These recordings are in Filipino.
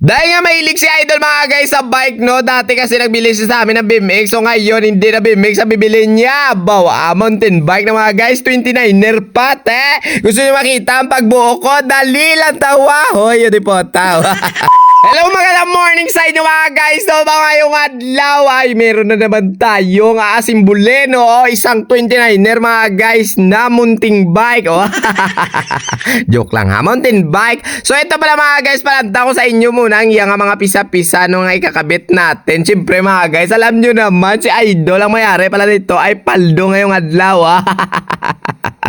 Dahil nga mahilig si Idol mga guys sa bike no, dati kasi nagbili siya sa amin ng BMX so ngayon hindi na BMX ang bibili niya. Bawa, mountain bike na mga guys, 29er pa te. Gusto niyo makita ang pagbuo ko? Dali lang tawa. Hoy, yun po tawa. Hello magandang morning sa inyo mga guys So mga ngayong adlaw ay meron na naman tayong aasimbulin o isang 29er mga guys na munting bike oh. Joke lang ha, mountain bike So ito pala mga guys, palanta ko sa inyo muna ang iyang mga pisa-pisa no nga ikakabit natin Siyempre mga guys, alam nyo naman si Idol ang mayari pala nito ay paldo ngayong adlaw ah.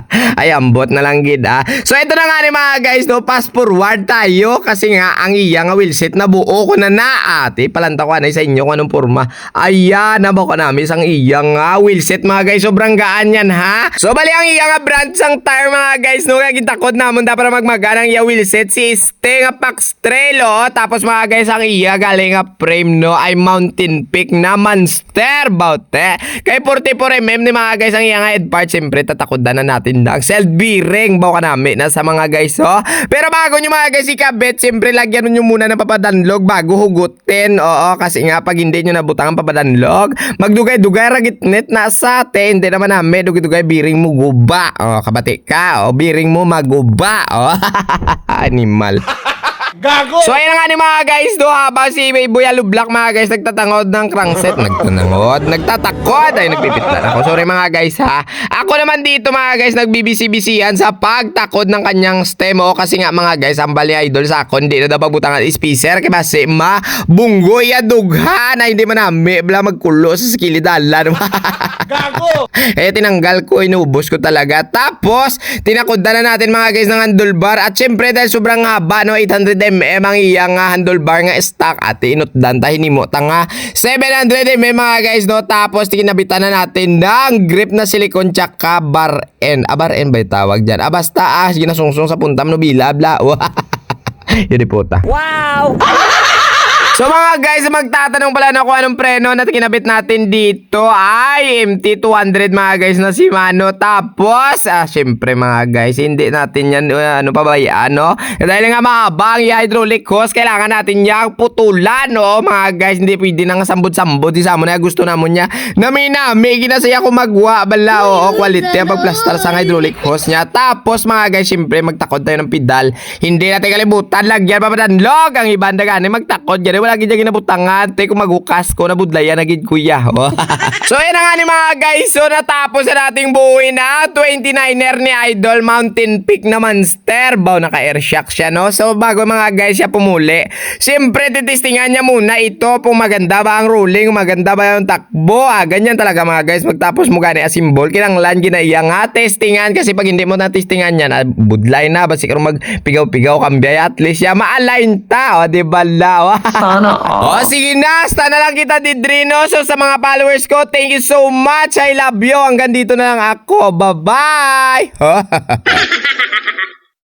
Ay, ambot na lang gid ah. So ito na nga ni mga guys, no, pass forward tayo kasi nga ang iya nga wheelset na buo ko na na ate. Palanta ko na sa inyo kung anong porma. Ayan, nabo ko namin sang iya nga wheelset mga guys. Sobrang gaan yan ha. So bali ang iya nga brand sang tire mga guys, no, kaya gitakot namon da para magmagaan ang iya wheelset si Ste nga Pax Trail oh. Tapos mga guys, ang iya galing nga frame no ay Mountain Peak na Monster baute. Kay 44mm ni mga guys ang iya nga head part, siyempre tatakodan na natin na ang self bearing bawa ka namin na sa mga guys oh. Pero bago nyo mga guys ikabit, siyempre lagyan nyo muna ng papadanlog bago hugutin. Oo, kasi nga pag hindi nyo nabutang ang papadanlog, magdugay-dugay ragitnet na sa atin. Hindi naman namin, dugay-dugay bearing mo guba. Oh, kabati ka. Oh, bearing mo maguba. Oh, animal. Gago! So ayun na nga ni mga guys do habang si Buya Lublak mga guys nagtatangod ng crankset nagtanangod nagtatakod ay nagpipit na ako sorry mga guys ha ako naman dito mga guys nagbibisi-bisihan sa pagtakod ng kanyang stem o kasi nga mga guys ang bali idol sa ako hindi na daw pabutangan speaker kaya basi ma bunggoy ya dughan ay hindi man nami bla magkulo sa skilidalan Gago! eh tinanggal ko, inubos ko talaga. Tapos, tinakodan na natin mga guys ng handlebar. At syempre dahil sobrang haba, no, 800mm ang iyang nga handlebar nga stock. At inutdan tayo mo tanga 700mm mga guys, no. Tapos, tinabitan na natin ng grip na silicone tsaka bar end. Ah, bar end ba tawag dyan? Ah, basta, ah, ginasungsong sa puntam, no, bila, bla. Yun puta. Wow! So mga guys, magtatanong pala na kung anong preno na kinabit natin dito ay MT200 mga guys na si Mano. Tapos, ah, syempre mga guys, hindi natin yan, uh, ano pa ba yan, no? Dahil nga mahaba ang hydraulic hose, kailangan natin yung putulan, no? Mga guys, hindi pwede nang sambod-sambod. Isa mo na gusto namon niya. Naminami, ginasaya ko magwa, bala, oo, quality ang pagplastar sa hydraulic hose niya. Tapos mga guys, syempre magtakod tayo ng pedal. Hindi natin kalimutan, lagyan pa pa log ang ibanda gani magtakod. Yan, wala gid ginabutangan. Te kung maghukas ko, nabudlayan na gid kuya. Oh. so yan na nga ni mga guys. So natapos na nating buuin na 29er ni Idol Mountain Peak na Monster. Baw naka-air shock siya, no? So bago mga guys siya pumuli, siyempre titistingan niya muna ito kung maganda ba ang rolling, maganda ba yung takbo. Ah, ganyan talaga mga guys. Magtapos mo gani a symbol, kinanglan ginaiya nga testingan kasi pag hindi mo na testingan yan, ah, budlay na. Basi kung magpigaw-pigaw kambiyay, at least ya ma-align ta. O, di ba la? Sana O sige na, sta na lang kita Didrino. So sa mga followers ko, thank you so much. I love you. Hanggang dito na lang ako. Bye-bye.